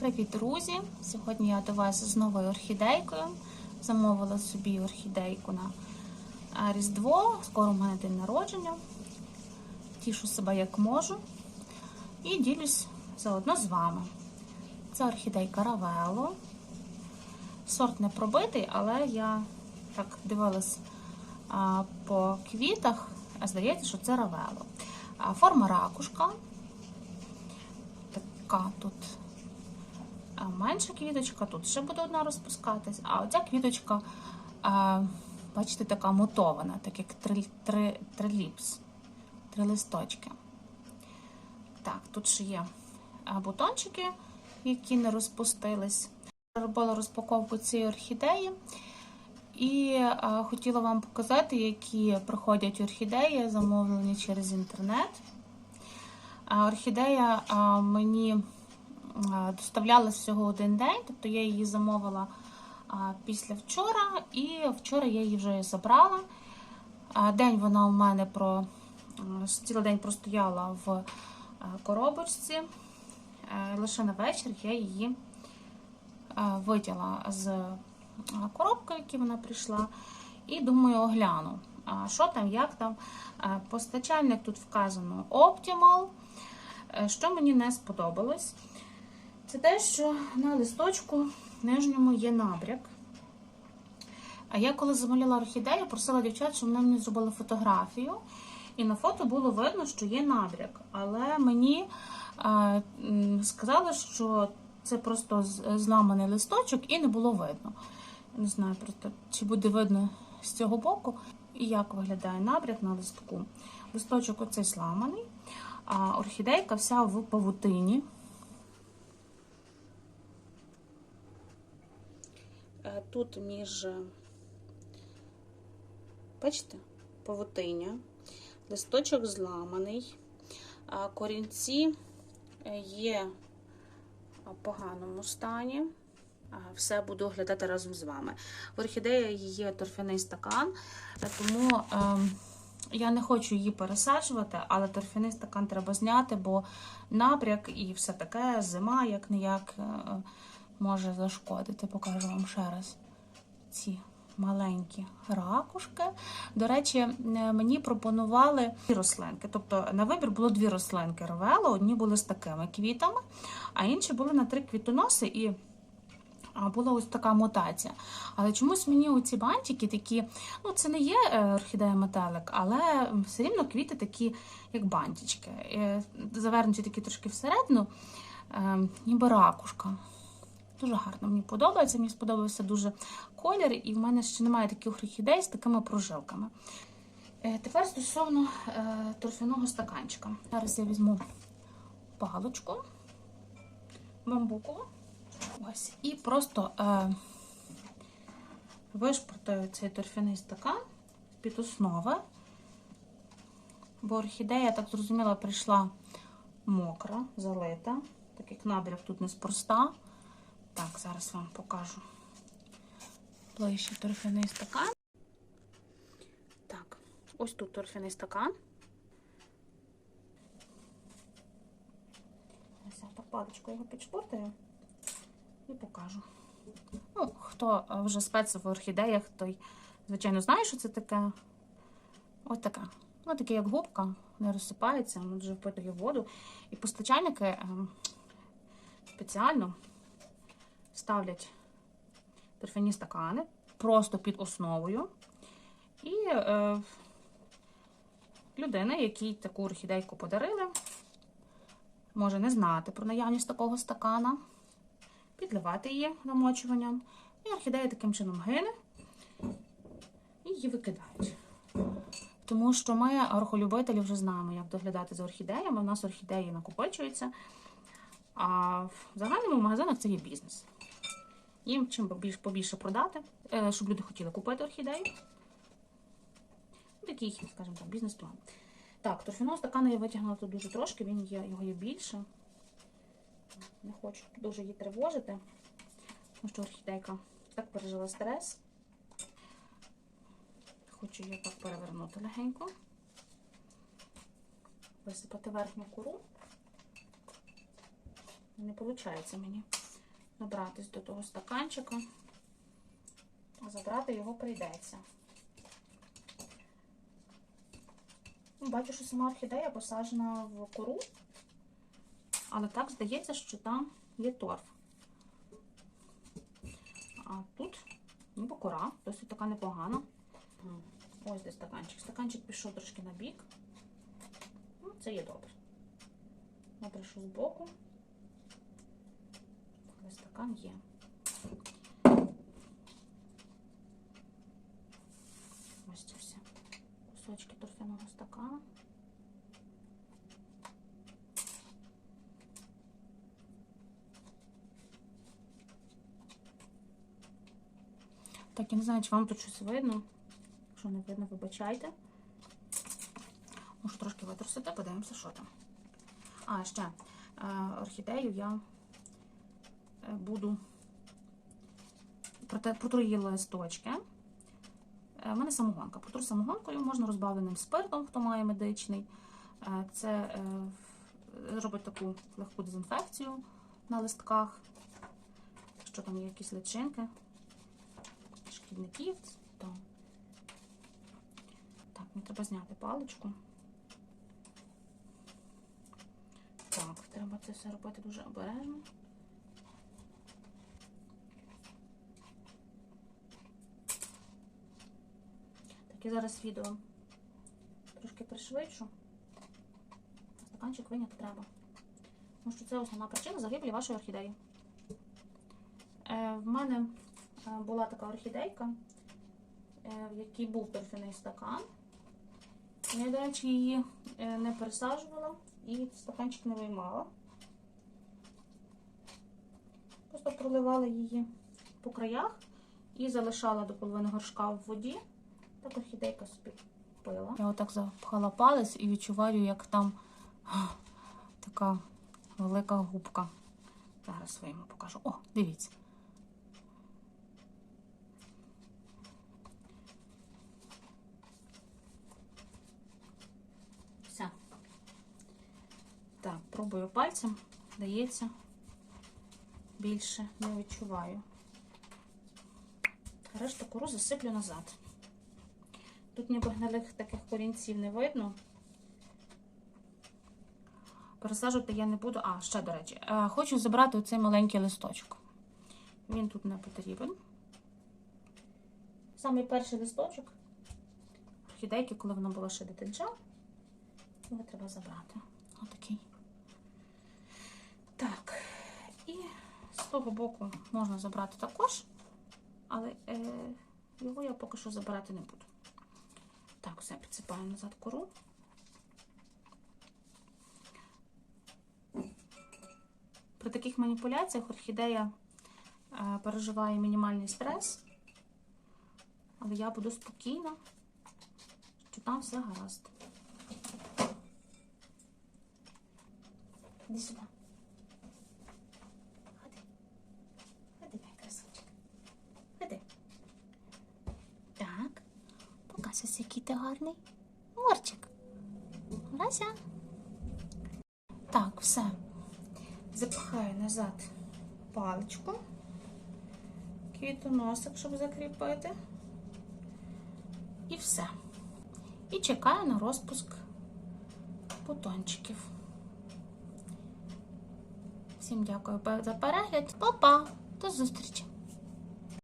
Привіт, друзі! Сьогодні я до вас з новою орхідейкою. Замовила собі орхідейку на Різдво. Скоро у мене день народження. Тішу себе як можу. І ділюсь заодно з вами. Це орхідейка Равело. Сорт не пробитий, але я так дивилась по квітах, а здається, що це Равело. Форма ракушка. Така тут менша квіточка, тут ще буде одна розпускатись, а оця квіточка, а, бачите, така мотована, так як три, три, триліпс, три листочки. Так, тут ще є бутончики, які не розпустились. Робила розпаковку цієї орхідеї. І а, хотіла вам показати, які приходять орхідеї, замовлені через інтернет. А, орхідея а, мені а, доставлялась всього один день, тобто я її замовила після вчора, і вчора я її вже забрала. День вона у мене про цілий день простояла в коробочці. Е, Лише на вечір я її а, витягла з коробки, які вона прийшла, і думаю, огляну. Що там, як там. Е, Постачальник тут вказано Optimal. Е, Що мені не сподобалось, це те, що на листочку нижньому є набряк. А я коли замовляла орхідею, просила дівчат, щоб вони мені зробили фотографію. І на фото було видно, що є набряк. Але мені е, сказали, що це просто зламаний листочок і не було видно. Не знаю просто, чи буде видно з цього боку, і як виглядає набряк на листку. Листочок оцей зламаний, а орхідейка вся в павутині. Тут між, е, бачите, павутиння, листочок зламаний, а корінці е, є в поганому стані. Все буду оглядати разом з вами. В орхідеї є торфяний стакан, е, тому ем, я не хочу її пересаджувати, але торфяний стакан треба зняти, бо набряк і все таке, зима як ніяк е, може зашкодити. Покажу вам ще раз ці маленькі ракушки. До речі, е, мені пропонували дві рослинки. Тобто на вибір було дві рослинки ровело, одні були з такими квітами, а інші були на три квітоноси і. Була ось така мутація. Але чомусь мені оці бантики такі, ну це не є е, орхідея метелик, але все рівно квіти такі, як бантички. Е, Завернуті такі трошки всередину, е, ніби ракушка. Дуже гарно мені подобається. Мені сподобався дуже колір, і в мене ще немає таких орхідей з такими прожилками. Е, Тепер стосовно е, торфяного стаканчика. Зараз я візьму паличку бамбукову. Ось. І просто е, вишпортую цей торфяний стакан під основи, бо орхідея, я так зрозуміла, прийшла мокра, залита, так як набряк тут неспроста. Так, зараз вам покажу ближче торфяний стакан. Так, ось тут торфяний стакан. Ось так паличкою його підшпортаю і покажу. Ну, хто е, вже спец в орхідеях, той, звичайно, знає, що це таке. Ось така. Ось таке, як губка, не розсипається, воно дуже впитує воду. І постачальники е, спеціально ставлять торфяні стакани просто під основою. І е, людина, якій таку орхідейку подарили, може не знати про наявність такого стакана підливати її намочуванням. І орхідея таким чином гине і її викидають. Тому що ми, орхолюбителі, вже знаємо, як доглядати за орхідеями. У нас орхідеї накопичуються. А в загальному магазинах це є бізнес. Їм чим побільше, продати, е, щоб люди хотіли купити орхідею. Такий, скажімо так, бізнес-план. Так, торфяного стакана я витягнула тут дуже трошки, він є, його є більше. Не хочу дуже її тривожити, тому що орхідейка так пережила стрес. Хочу її так перевернути легенько, висипати верхню кору. Не виходить мені. Добратись до того стаканчика, а забрати його прийдеться. Ну, Бачу, що сама орхідея посаджена в кору, але так здається, що там є торф. А тут ніби кора, досить така непогана. Ось де стаканчик. Стаканчик пішов трошки на бік. Ну, це є добре. Добре, що збоку. Але стакан є. Ось це все. Кусочки торфяного стакана. Так, я не знаю, чи вам тут щось видно. Якщо не видно, вибачайте. Можу трошки витрусити, подивимося, що там. А, ще е, орхідею я буду проте листочки. Е, У мене самогонка. Протру самогонкою можна розбавленим спиртом, хто має медичний. Е, Це е, робить таку легку дезінфекцію на листках. Якщо там є якісь личинки, шкідників, то так, мені треба зняти паличку. Так, треба це все робити дуже обережно. Так, я зараз відео трошки пришвидшу. Стаканчик виняти треба. Тому що це основна причина загибелі вашої орхідеї. Е, в мене е, була така орхідейка, е, в якій був торфяний стакан. Я, до речі, її е, не пересаджувала і стаканчик не виймала. Просто проливала її по краях і залишала до половини горшка в воді. Так орхідейка собі пила. Я отак запхала палець і відчуваю, як там така велика губка. Зараз своєму покажу. О, дивіться. Все. Так, пробую пальцем. Дається. Більше не відчуваю. Решту кору засиплю назад. Тут ніби гнилих таких корінців не видно. Пересаджувати я не буду. А, ще, до речі, е, хочу забрати оцей маленький листочок. Він тут не потрібен. Самий перший листочок. Орхідейки, коли вона була ще дитинча, його треба забрати. Отакий. Так. І з того боку можна забрати також, але е, його я поки що забирати не буду. Так, все, підсипаю назад кору. При таких маніпуляціях орхідея е, переживає мінімальний стрес, але я буду спокійна, що там все гаразд. Іди сюди. Показуйся, який ти гарний. Морчик. Рася. Так, все. Запихаю назад паличку. Квітоносик, щоб закріпити. І все. І чекаю на розпуск бутончиків. Всім дякую за перегляд. Па-па! До зустрічі!